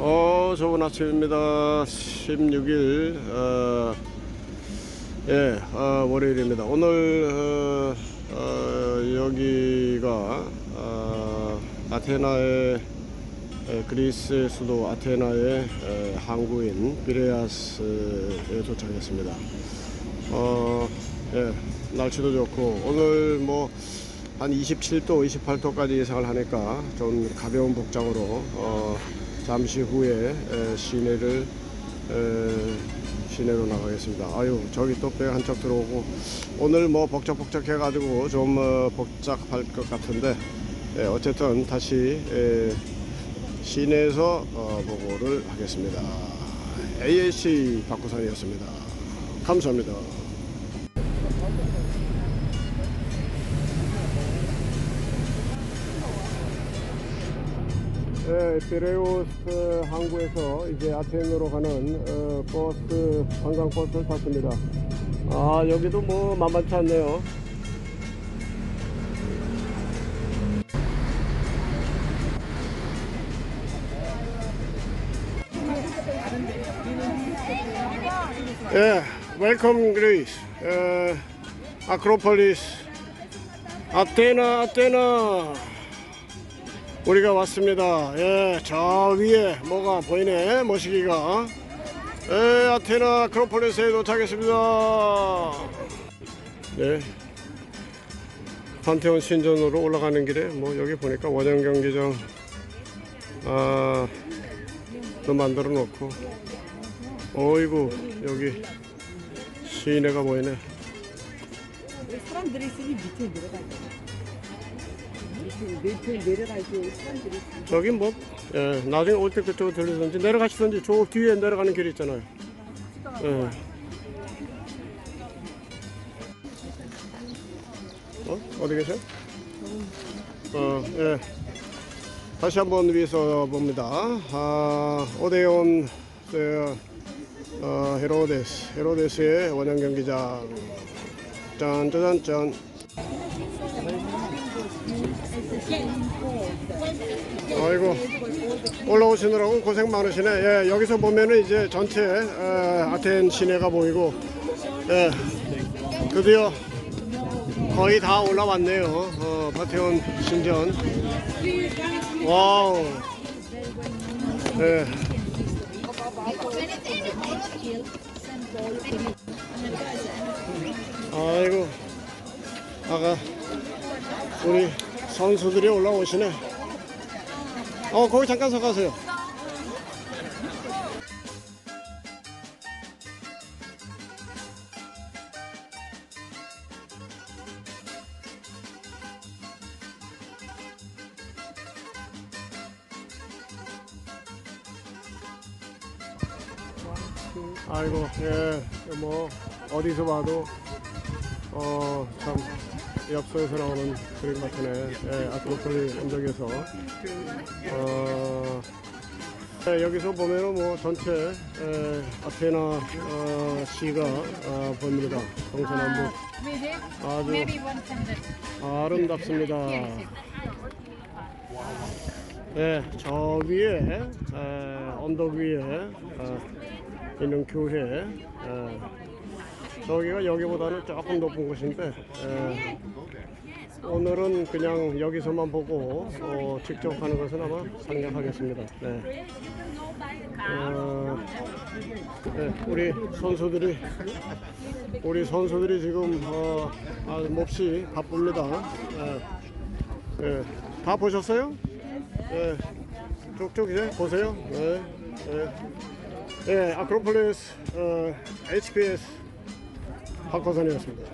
어, 좋은 아침입니다. 16일, 어, 예, 어, 월요일입니다. 오늘, 어, 어, 여기가, 어, 아테나의, 에, 그리스 수도 아테나의 에, 항구인 비레아스에 도착했습니다. 어, 예, 날씨도 좋고, 오늘 뭐, 한 27도, 28도까지 예상을 하니까 좀 가벼운 복장으로 어, 잠시 후에 에, 시내를 에, 시내로 나가겠습니다. 아유 저기 또 배 한척 들어오고 오늘 뭐 복잡복잡 해가지고 좀 어, 복잡할 것 같은데 예, 어쨌든 다시 에, 시내에서 어, 보고를 하겠습니다. AAC 박구산이었습니다. 감사합니다. 네, 피레우스 항구에서 이제 아테네로 가는 어, 버스 관광 버스를 탔습니다. 아 여기도 뭐 만만치 않네요. 예, 웰컴. 에, 아크로폴리스. 아테나, 아테나. 우리가 왔습니다. 예, 저 위에 뭐가 보이네, 머시기가. 예, 아테나 아크로폴리스에 도착했습니다. 네. 판테온 신전으로 올라가는 길에 뭐 여기 보니까 원형 경기장 아, 또 만들어 놓고 어이구 여기 시내가 보이네. 사람들이 있으니 밑에 거야. 밑에, 때 사람들이 있으니 저기 뭐 예, 나중에 올 때 그쪽으로 들리든지 내려가시든지 저 뒤에 내려가는 길이 있잖아요. 예. 어? 어디 계세요? 어, 예. 다시 한번 위에서 봅니다. 아, 오데온 그, 어, 헤로데스, 헤로데스의 원형 경기장. 짠짜잔짠. 아이고 올라오시느라고 고생 많으시네. 예, 여기서 보면은 이제 전체 어, 아텐 시내가 보이고, 예, 드디어 거의 다 올라왔네요. 어, 파테온 신전. 와우. 예. 아이고, 아가 우리 선수들이 올라오시네. 어, 거기 잠깐 서 가세요. 아이고, 예, 뭐, 어디서 봐도, 어, 참, 엽서에서 나오는 그림 같으네. 예, 아크로폴리 언덕에서. 어, 예, 여기서 보면은 뭐 전체 예, 아테나 어, 시가 어, 보입니다. 동서남북 아주 Maybe 100. 아름답습니다. 네, 저 위에 에, 언덕 위에 어, 있는 교회 에, 저기가 여기보다는 조금 높은 곳인데 에, 오늘은 그냥 여기서만 보고 어, 직접 하는 것은 아마 상냥하겠습니다. 네. 어, 네, 우리 선수들이 우리 선수들이 지금 어, 아주 몹시 바쁩니다. 예, 예. 다 보셨어요? 예. 쭉쭉 이제 보세요. 예, 예. 예, 아크로폴리스 어, HPS 박호선이었습니다.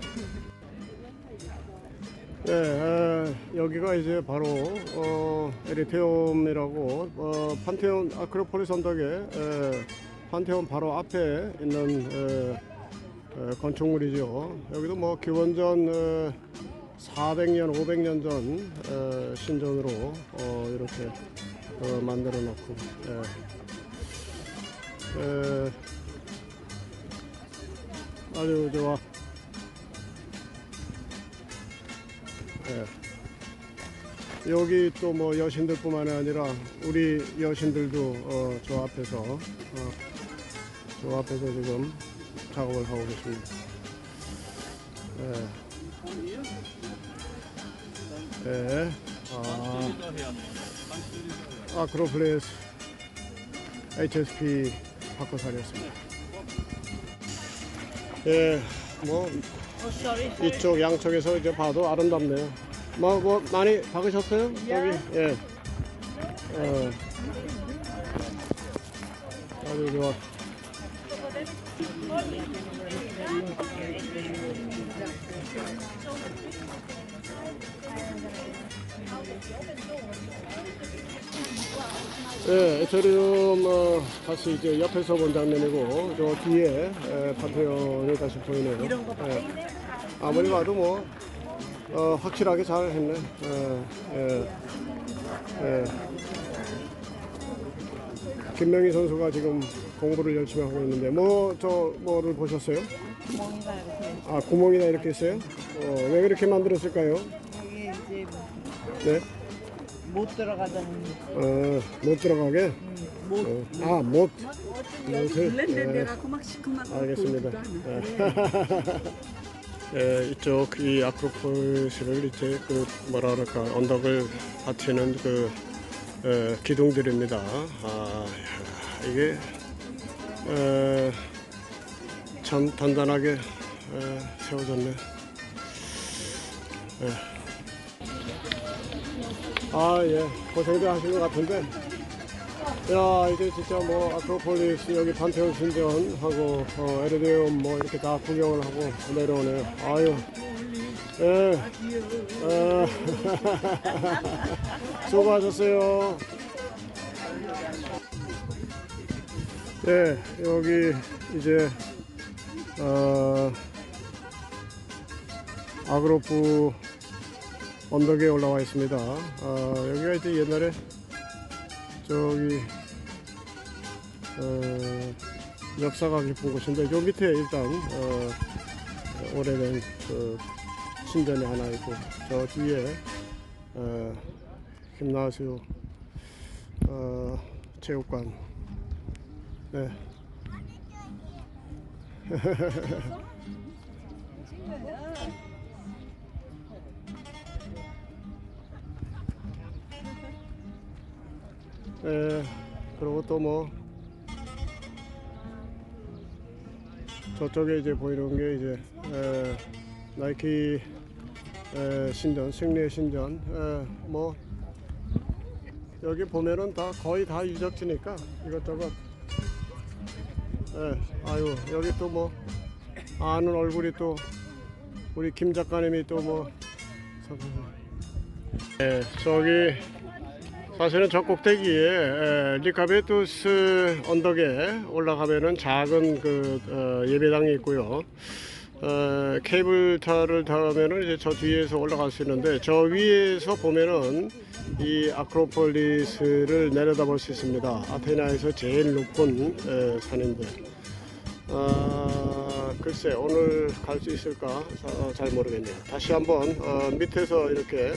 네, 에, 여기가 이제 바로 어, 에리테움이라고 어, 판테온 아크로폴리스 언덕에 에, 판테온 바로 앞에 있는 에, 에, 건축물이죠. 여기도 뭐 기원전 에, 400년, 500년 전 에, 신전으로 어, 이렇게 어, 만들어 놓고 예. 에, 아주 좋아. 예. 여기 또 뭐 여신들 뿐만 아니라 우리 여신들도 어, 저 앞에서 어, 저 앞에서 지금 작업을 하고 계십니다. 네. 네. 아, 아크로플레스 HSP 바꿔살이었습니다. 예, 뭐 이쪽 양쪽에서 이제 봐도 아름답네요. 뭐, 뭐 많이 박으셨어요? 여기 예. 어. 아주 좋아. 예, 에테리움 어, 다시 이제 옆에서 본 장면이고 저 뒤에 에, 파테온이 다시 보이네요. 예. 아무리 봐도 뭐 어, 확실하게 잘 했네. 예, 예, 예. 김명희 선수가 지금 공부를 열심히 하고 있는데 뭐 저 뭐를 보셨어요? 구멍이가 이렇게 아 구멍이나 이렇게 있어요? 어, 왜 그렇게 만들었을까요? 이게 이제 네, 못 들어가던 어, 못 들어가게. 음, 못 어, 아 못. 못을. 블렌드 예. 내가 막 시큼하고 알겠습니다. 보이지도 않아. 예, 이쪽 이 아크로폴스를 이제 그 뭐라 그럴까 언덕을 받치는 그 에, 기둥들입니다. 아, 야, 이게 에, 참 단단하게 에, 세워졌네. 예. 아, 예, 고생들 하신 것 같은데. 야, 이제 진짜 뭐 아크로폴리스 여기 판테온 신전하고 어, 에르디움 뭐 이렇게 다 구경을 하고 내려오네요. 아유, 예, 어, 수고하셨어요. 예, 여기 이제 어, 아그로프 언덕에 올라와 있습니다. 어, 여기가 이제 옛날에 저기 어, 역사가 깊은 곳인데 요 밑에 일단 어, 오래된 그 신전이 하나 있고 저 뒤에 어, 김나수 어, 체육관 네. 예, 그리고 또 뭐 저쪽에 이제 보이는 게 이제 에, 나이키 에, 신전, 승리의 신전. 에, 뭐 여기 보면은 다 거의 다 유적지니까 이것저것. 예, 아유 여기 또 뭐 아는 얼굴이 또 우리 김 작가님이 또 뭐. 예, 저기 사실은 저 꼭대기에 에, 리카베투스 언덕에 올라가면은 작은 그 어, 예배당이 있고요. 어, 케이블카를 타면은 이제 저 뒤에서 올라갈 수 있는데 저 위에서 보면은 이 아크로폴리스를 내려다볼 수 있습니다. 아테나에서 제일 높은 에, 산인데. 아, 글쎄 오늘 갈 수 있을까 어, 잘 모르겠네요. 다시 한번 어, 밑에서 이렇게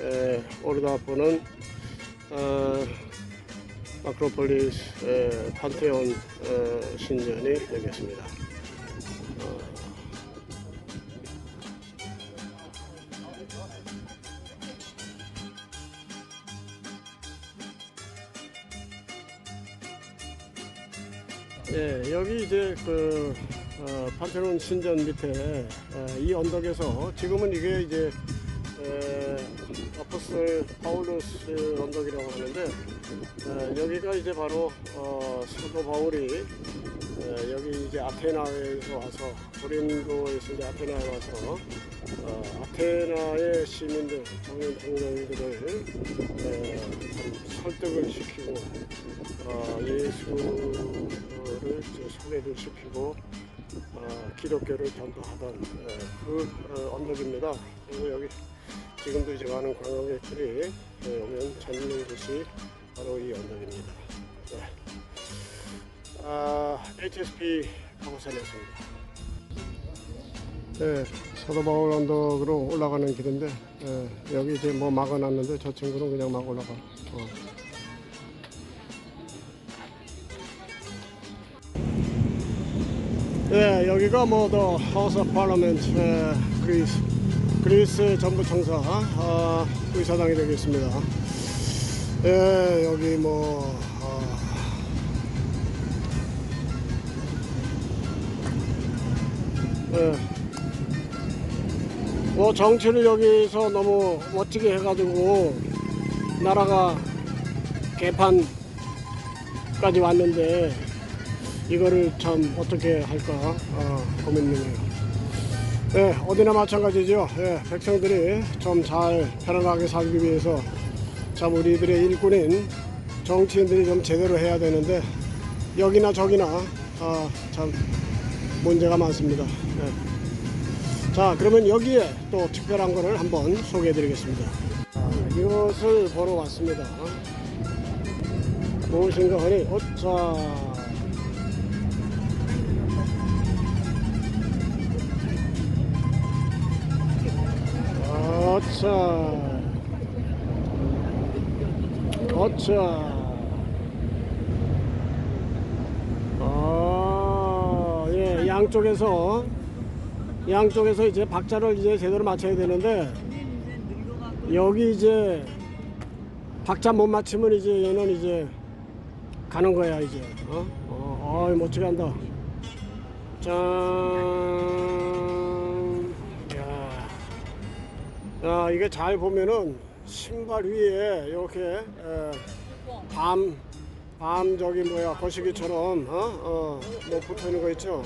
에, 오르다 보는 어, 아크로폴리스 에, 판테온 어, 신전이 되겠습니다. 어, 예, 여기 이제 그 어, 판테논 신전 밑에 에, 이 언덕에서 지금은 이게 이제 에, 아포스톨 파울루스 언덕이라고 하는데 에, 여기가 이제 바로 어, 사도 바울이 에, 여기 이제 아테나에서 와서 고린도에서 이제 아테나에 와서 어, 아테나의 시민들, 에, 참 설득을 시키고 어, 예수를 소개를 시키고 어, 기독교를 전도하던 에, 그 어, 언덕입니다. 그리고 여기 지금도 이제 많은 관광객들이 에, 오면 찾는 곳이 바로 이 언덕입니다. 네. 아, HSP 가고산이었습니다. 네, 사도바울 언덕으로 올라가는 길인데 예, 여기 이제 뭐 막아놨는데 저 친구는 그냥 막 올라가. 어. 예, 여기가 뭐더 하우스 오브 파라멘트 예, 그리스 그리스 정부 청사 아, 의사당이 되겠습니다. 예, 여기 뭐 아, 예. 뭐 정치를 여기서 너무 멋지게 해가지고 나라가 개판까지 왔는데 이거를 참 어떻게 할까 어, 고민 중이에요. 예, 어디나 마찬가지죠. 예, 백성들이 좀 잘 편안하게 살기 위해서 참 우리들의 일꾼인 정치인들이 좀 제대로 해야 되는데 여기나 저기나 아, 참 문제가 많습니다. 예. 자, 그러면 여기에 또 특별한 거를 한번 소개해 드리겠습니다. 아, 이것을 보러 왔습니다. 무엇인가 하니, 어차. 어차. 어차. 아, 예, 양쪽에서 양쪽에서 이제 박자를 이제 제대로 맞춰야 되는데 여기 이제 박자 못 맞추면 이제 얘는 이제 가는 거야 이제 어? 어, 어 멋지게 한다 짠 야 이게 잘 보면은 신발 위에 이렇게 에, 밤, 밤 저기 뭐야 거시기처럼 어? 어, 뭐 붙어 있는 거 있죠?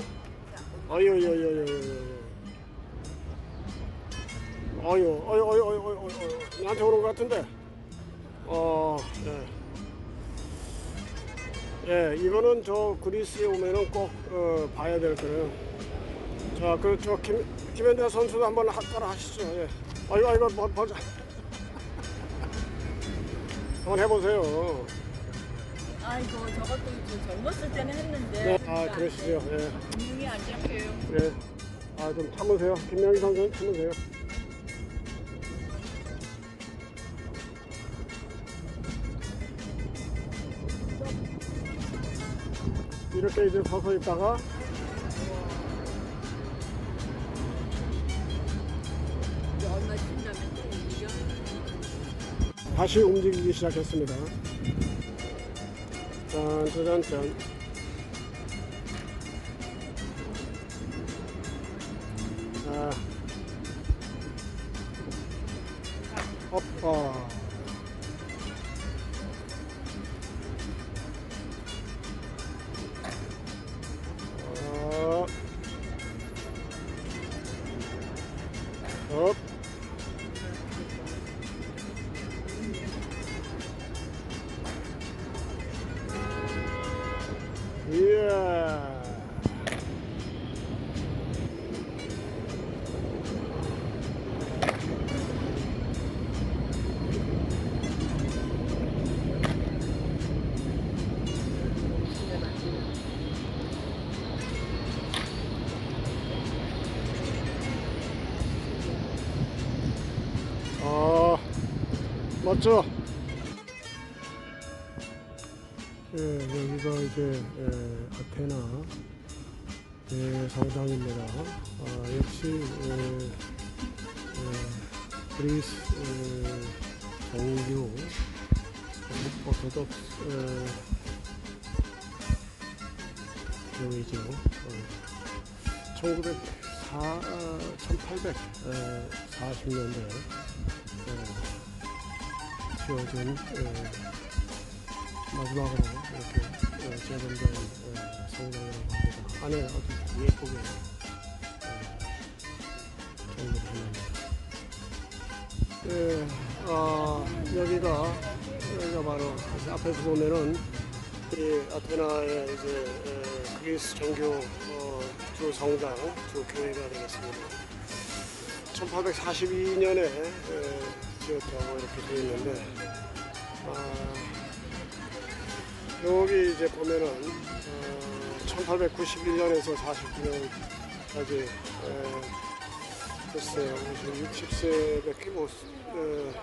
어유, 어유, 어유, 어유, 어유. 어유, 어유, 어유, 어유, 어유, 나한테 오는 것 같은데. 어, 예. 예, 이거는 저 그리스에 오면은 꼭 어, 봐야 될 거예요. 자, 김 김현대 선수도 한번 하, 따라 하시죠. 예. 아이고, 아이고, 뭐, 보자. 한번 해보세요. 아이고 저것도 저 젊었을 때는 했는데. 네, 아, 그러시죠. 예. 분명히 안 잡혀요. 예. 아, 좀 참으세요. 김명희 선수 참으세요. 이렇게 이제 서서 있다가 다시 움직이기 시작했습니다. 짠 짠 짠. 자, 업pa. 멋져. 예, 여기가 이제 예, 아테나 대성당입니다. 아, 역시 예, 예, 그리스 예, 정교 오토독스 예, 교회죠. 어, 1904, 1840년대 지어진 예, 마지막으로 이렇게 어, 재건된 어, 성당이라고 합니다. 안에 아주 예쁘게. 예, 아, 여기가 여기가 바로 앞에서 보면은 이 아테나의 이제 에, 그리스 정교 어, 주 성당 주 교회가 되겠습니다. 1842년에 지었다고 이렇게 되어 있는데 아, 여기 이제 보면은 어, 1891년에서 49년까지 글쎄요, 60세밖에 못 어,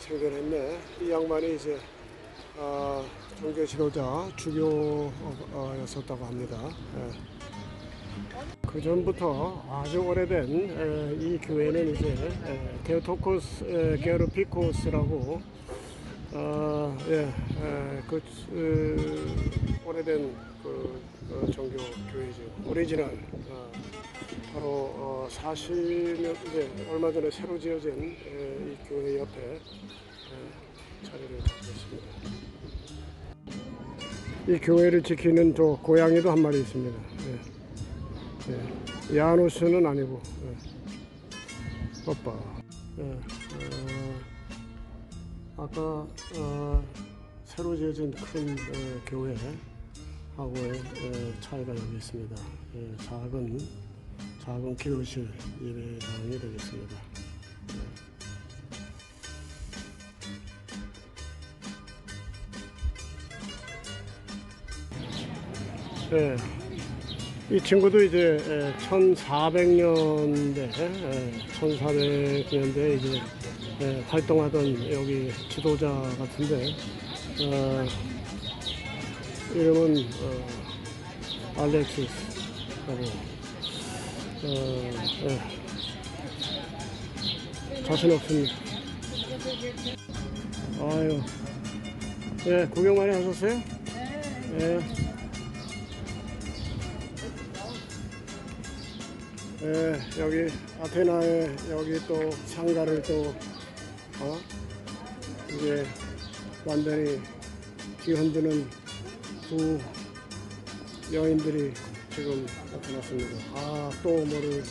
생겨냈네. 이 양반이 이제 어, 종교 지도자 주교였었다고 합니다. 예. 그 전부터 아주 오래된 에, 이 교회는 이제 에, 테오토코스 에, 게르피코스라고 어, 예, 에, 그 어, 오래된 그 어, 종교 교회죠. 오리지널 어, 바로 어, 40년 이제 얼마 전에 새로 지어진 에, 이 교회 옆에 에, 자리를 갖고 있습니다. 이 교회를 지키는 저 고양이도 한 마리 있습니다. 예. 예. 야누스는 아니고 예. 오빠 예. 어, 아까 어, 새로 지어진 큰 어, 교회하고의 어, 차이가 여기 있습니다. 예, 작은 작은 기도실 예배당이 되겠습니다. 예. 이 친구도 이제 1400년대, 1400년대 이제 예, 활동하던 여기 지도자 같은데, 어, 이름은 어, 알렉시스라고, 어, 예, 자신 없습니다. 아유, 예, 구경 많이 하셨어요? 예. 예, 여기 아테나에 여기 또 상가를 또 어? 이제 완전히 뒤흔드는 두 여인들이 지금 나타났습니다. 아, 또 뭐를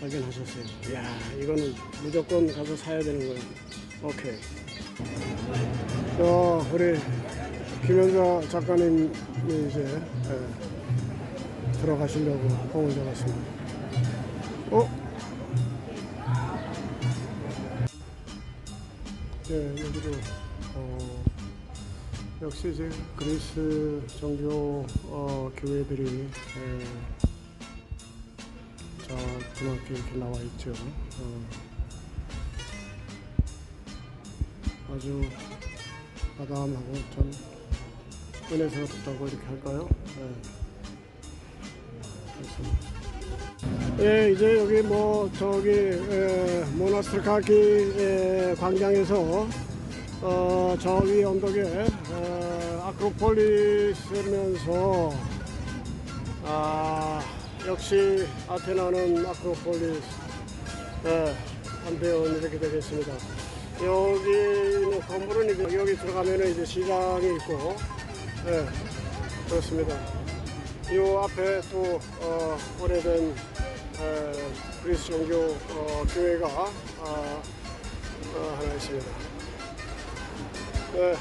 발견하셨어요. 이야, 이거는 무조건 가서 사야 되는 거예요. 오케이. 자, 우리 김현자 작가님이 이제 예, 들어가시려고 공을 잡았습니다. 어? 네, 여기도 어, 역시 이제 그리스 종교 어, 교회들이 에, 자 그만큼 이렇게 나와 있죠. 어, 아주 아담하고 좀 은혜스럽다고 이렇게 할까요? 네. 그렇습니다. 예, 이제 여기 뭐 저기 에, 모나스트카키 에, 광장에서 어, 저 위 언덕에 에, 아크로폴리스면서 아 역시 아테나는 아크로폴리스 예, 한배원 이렇게 되겠습니다. 여기 있는 건물은 이제 여기 들어가면은 이제 시장이 있고 예, 그렇습니다. 이 앞에 또 어, 오래된 에, 그리스 종교 어, 교회가 아, 어, 하나 있습니다. 네.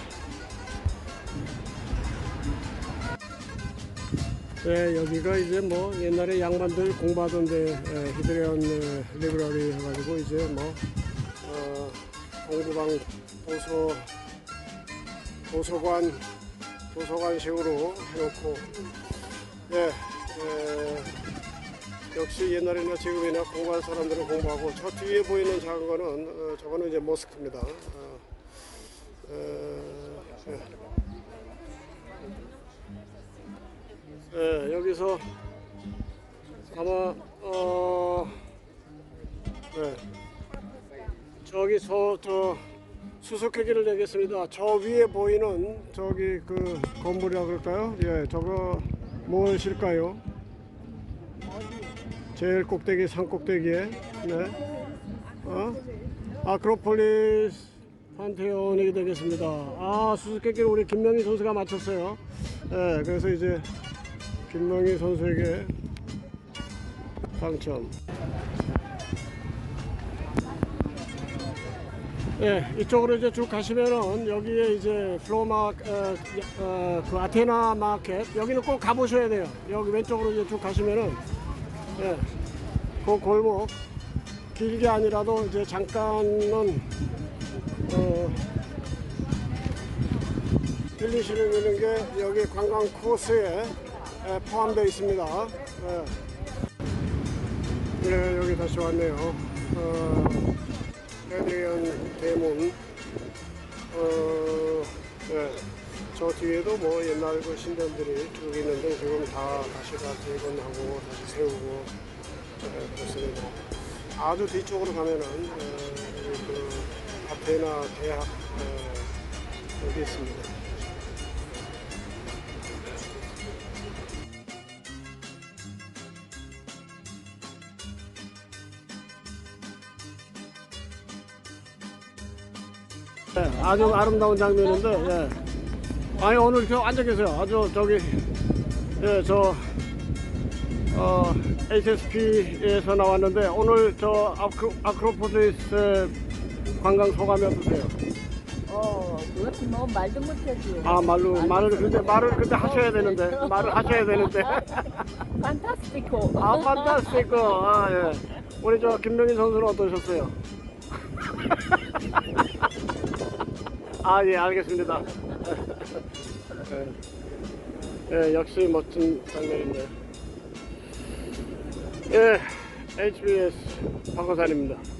네, 여기가 이제 뭐 옛날에 양반들 공부하던데 에, 히드레온 에, 리브러리 해가지고 이제 뭐 어, 공부방 도서 도서관 도서관식으로 해놓고 네, 에, 역시 옛날이나 지금이나 공부한 사람들은 공부하고 저 뒤에 보이는 작은 거는 어, 저거는 이제 모스크입니다. 어, 어, 예. 예, 여기서 아마 어, 네. 저기 저, 저 수수께끼를 내겠습니다. 저 위에 보이는 저기 그 건물이라 그럴까요? 예, 저거 무엇일까요? 제일 꼭대기 산 꼭대기에 네. 어? 아크로폴리스 판테온이 되겠습니다. 아 수수께끼를 우리 김명희 선수가 맞췄어요. 네, 그래서 이제 김명희 선수에게 당첨. 예, 이쪽으로 이제 쭉 가시면은 여기에 이제 플로마 어, 어, 그 아테나 마켓 여기는 꼭 가보셔야 돼요. 여기 왼쪽으로 이제 쭉 가시면은 예, 그 골목 길게 아니라도 이제 잠깐은 어, 들리시는 게 여기 관광 코스에 예, 포함되어 있습니다. 예. 네, 여기 다시 왔네요. 어, 에드리안 대문 어, 예. 저 뒤에도 뭐 옛날 그 신전들이 쭉 있는데 지금 다 다시 다 재건하고 다시 세우고 예, 그렇습니다. 아주 뒤쪽으로 가면은 어, 그 아테나 대학 어, 여기 있습니다. 네, 아주 아름다운 장면인데, 예. 아니, 오늘 저 앉아 계세요. 아주 저기, 예, 저, 어, HSP에서 나왔는데, 오늘 저 아크로, 아크로폴리스 관광 소감이 어떠세요? 어, 그것도 뭐 말도 못하지. 아, 말로, 말을, 근데 말을 근데 하셔야 되는데, 말을 하셔야 되는데. 판타스티코. 아, 판타스티코. 아, 예. 우리 저 김명희 선수는 어떠셨어요? 아, 예, 알겠습니다. 예, 예, 역시 멋진 장면인데. 예, HBS 박호산입니다.